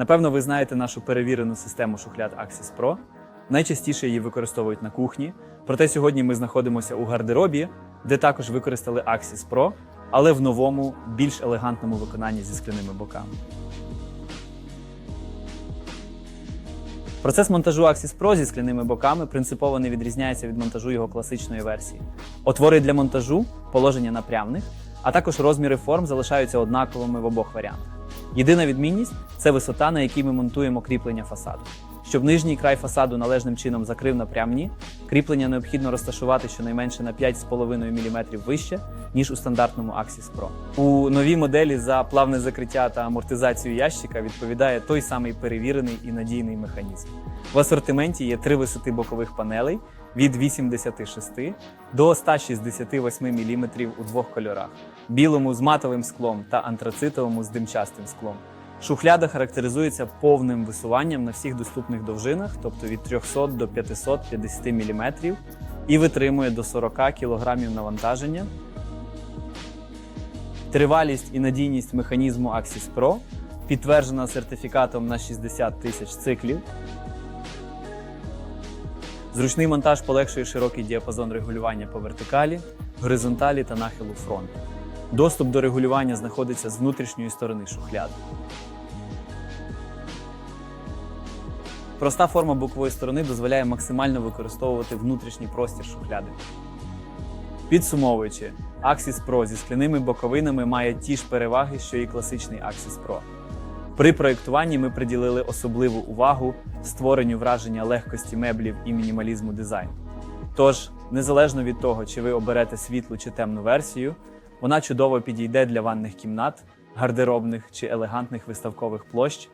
Напевно, ви знаєте нашу перевірену систему шухляд Axis Pro. Найчастіше її використовують на кухні. Проте сьогодні ми знаходимося у гардеробі, де також використали Axis Pro, але в новому, більш елегантному виконанні зі скляними боками. Процес монтажу Axis Pro зі скляними боками принципово не відрізняється від монтажу його класичної версії. Отвори для монтажу, положення напрямних, а також розміри форм залишаються однаковими в обох варіантах. Єдина відмінність це висота, на якій ми монтуємо кріплення фасаду. Щоб нижній край фасаду належним чином закрив напрямні, кріплення необхідно розташувати щонайменше на 5,5 мм вище, ніж у стандартному Axis Pro. У новій моделі за плавне закриття та амортизацію ящика відповідає той самий перевірений і надійний механізм. В асортименті є три висоти бокових панелей від 86 до 168 мм у двох кольорах: білому з матовим склом та антрацитовому з димчастим склом. Шухляда характеризується повним висуванням на всіх доступних довжинах, тобто від 300 до 550 мм, і витримує до 40 кг навантаження. Тривалість і надійність механізму Axis Pro підтверджена сертифікатом на 60 тисяч циклів. Зручний монтаж полегшує широкий діапазон регулювання по вертикалі, горизонталі та нахилу фронту. Доступ до регулювання знаходиться з внутрішньої сторони шухляди. Проста форма бокової сторони дозволяє максимально використовувати внутрішній простір шухляди. Підсумовуючи, Axis Pro зі скляними боковинами має ті ж переваги, що і класичний Axis Pro. При проєктуванні ми приділили особливу увагу створенню враження легкості меблів і мінімалізму дизайну. Тож, незалежно від того, чи ви оберете світлу чи темну версію, вона чудово підійде для ванних кімнат, гардеробних чи елегантних виставкових площ